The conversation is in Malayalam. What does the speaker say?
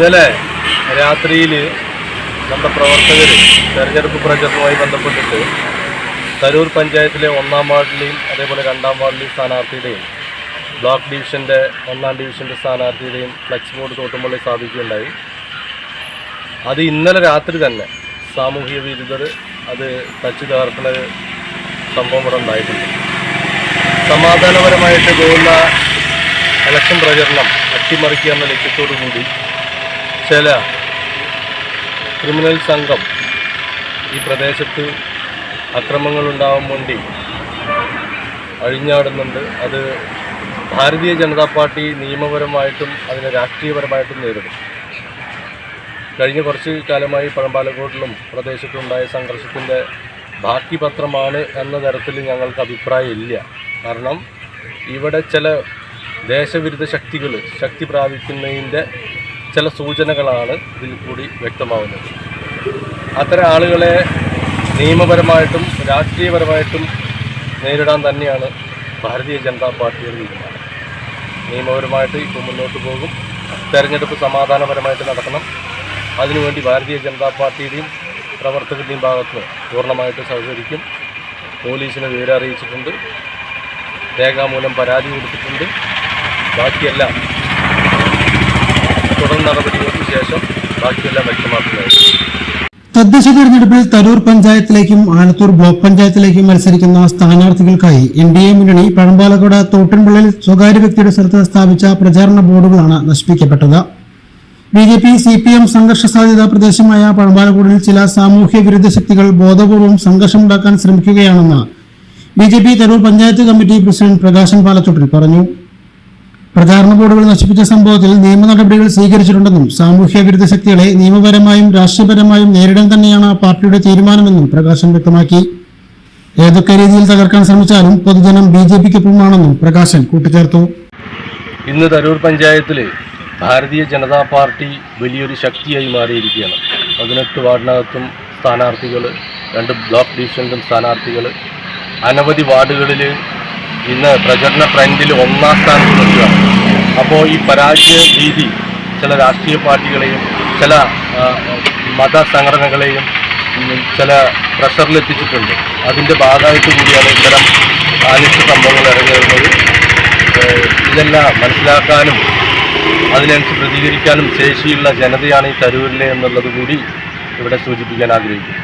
ഇന്നലെ രാത്രിയിൽ നമ്മുടെ പ്രവർത്തകർ തെരഞ്ഞെടുപ്പ് പ്രചരണവുമായി ബന്ധപ്പെട്ടിട്ട് തരൂർ പഞ്ചായത്തിലെ ഒന്നാം വാർഡിലെയും അതേപോലെ രണ്ടാം വാർഡിലെയും സ്ഥാനാർത്ഥിയുടെയും ബ്ലോക്ക് ഡിവിഷന്റെ ഒന്നാം ഡിവിഷന്റെ സ്ഥാനാർത്ഥിയുടെയും ഫ്ലക്സ് ബോർഡ് തോട്ടുമ്പള്ളി സ്ഥാപിക്കുകയുണ്ടായി അത് ഇന്നലെ രാത്രി തന്നെ സാമൂഹിക വിരുദ്ധർ അത് തച്ചു തകർക്കുന്ന സംഭവം ഇവിടെ ഉണ്ടായിട്ടുണ്ട്. സമാധാനപരമായിട്ട് പോകുന്ന ഇലക്ഷൻ പ്രചരണം അട്ടിമറിക്കുക എന്ന ലക്ഷ്യത്തോടു കൂടി ചില ക്രിമിനൽ സംഘം ഈ പ്രദേശത്ത് അക്രമങ്ങൾ ഉണ്ടാവാൻ വേണ്ടി അഴിഞ്ഞാടുന്നുണ്ട്. അത് ഭാരതീയ ജനതാ പാർട്ടി നിയമപരമായിട്ടും അതിനെ രാഷ്ട്രീയപരമായിട്ടും നേരിടും. കഴിഞ്ഞ കുറച്ച് കാലമായി പഴമ്പാലക്കോട്ടിലും പ്രദേശത്തുണ്ടായ സംഘർഷത്തിന്റെ ബാക്കി പത്രമാണ് എന്ന തരത്തിൽ ഞങ്ങൾക്ക് അഭിപ്രായം ഇല്ല കാരണം ഇവിടെ ചില ദേശവിരുദ്ധ ശക്തികൾ ശക്തി പ്രാപിക്കുന്നതിന്റെ ചില സൂചനകളാണ് ഇതിൽ കൂടി വ്യക്തമാവുന്നത്. അത്തരം ആളുകളെ നിയമപരമായിട്ടും രാഷ്ട്രീയപരമായിട്ടും നേരിടാൻ തന്നെയാണ് ഭാരതീയ ജനതാ പാർട്ടിയുടെ തീരുമാനം. നിയമപരമായിട്ട് ഇപ്പോൾ മുന്നോട്ട് പോകും. തെരഞ്ഞെടുപ്പ് സമാധാനപരമായിട്ട് നടക്കണം. അതിനുവേണ്ടി ഭാരതീയ ജനതാ പാർട്ടിയുടെയും പ്രവർത്തകരുടെയും ഭാഗത്ത് പൂർണമായിട്ട് സഹകരിക്കും. പോലീസിനെ വിവരം അറിയിച്ചിട്ടുണ്ട് രേഖാമൂലം പരാതി കൊടുത്തിട്ടുണ്ട്. ബാക്കിയെല്ലാം നടപടികൾക്ക് ശേഷം ബാക്കിയെല്ലാം തദ്ദേശ തെരഞ്ഞെടുപ്പിൽ തരൂർ പഞ്ചായത്തിലേക്കും ആലത്തൂർ ബ്ലോക്ക് പഞ്ചായത്തിലേക്കും മത്സരിക്കുന്ന സ്ഥാനാർത്ഥികൾക്കായി എൻ ഡി എ മുന്നണി പഴമ്പാലക്കോട് തോട്ടിൻപിള്ളയിൽ സ്വകാര്യ വ്യക്തിയുടെ സ്ഥലത്ത് സ്ഥാപിച്ച പ്രചാരണ ബോർഡുകളാണ് നശിപ്പിക്കപ്പെട്ടത്. B J P C P M സംഘർഷ സാധ്യതാ പ്രദേശമായ പഴമ്പാലക്കോടിൽ ചില സാമൂഹ്യ വിരുദ്ധ ശക്തികൾ ബോധപൂർവം സംഘർഷമുണ്ടാക്കാൻ ശ്രമിക്കുകയാണെന്ന് B J P Tarur panchayat committee president Prakashan Palachottil പറഞ്ഞു. പ്രചാരണ ബോർഡുകൾ നശിപ്പിച്ച സംഭവത്തിൽ നിയമ നടപടികൾ സ്വീകരിച്ചിട്ടുണ്ടെന്നും സാമൂഹ്യ വിരുദ്ധ ശക്തികളെ നിയമപരമായും രാഷ്ട്രീയപരമായും നേരിടാൻ തന്നെയാണ് പാർട്ടിയുടെ തീരുമാനമെന്നും പ്രകാശൻ വ്യക്തമാക്കി. ഏതൊക്കെ രീതിയിൽ തകർക്കാൻ ശ്രമിച്ചാലും പൊതുജനം ബി ജെ പിക്കൊപ്പമാണെന്നും പ്രകാശൻ കൂട്ടിച്ചേർത്തു. ഇന്ന് തരൂർ പഞ്ചായത്തിൽ ഭാരതീയ ജനതാ പാർട്ടി വലിയൊരു ശക്തിയായി മാറിയിരിക്കുകയാണ്. പതിനെട്ട് വാർഡിനകത്തും സ്ഥാനാർത്ഥികൾ രണ്ട് ബ്ലോക്ക് ഡിവിഷനിലും സ്ഥാനാർത്ഥികൾ അനവധി വാർഡുകളിൽ ഇന്ന് പ്രചരണ ഫ്രണ്ടിൽ ഒന്നാം സ്ഥാനത്ത് നിൽക്കുകയാണ്. അപ്പോൾ ഈ പരാജയ രീതി ചില രാഷ്ട്രീയ പാർട്ടികളെയും ചില മത സംഘടനകളെയും ചില പ്രഷറിലെത്തിച്ചിട്ടുണ്ട് അതിന്റെ ഭാഗമായിട്ട് കൂടിയാണ് ഇത്തരം അനിഷ്ട സംഭവങ്ങൾ ഇറങ്ങിയിരുന്നത് ഇതെല്ലാം മനസ്സിലാക്കാനും അതിനനുസരിച്ച് പ്രതികരിക്കാനും ശേഷിയുള്ള ജനതയാണ് ഈ തരൂരിലെ എന്നുള്ളത് കൂടി ഇവിടെ സൂചിപ്പിക്കാൻ ആഗ്രഹിക്കുന്നു.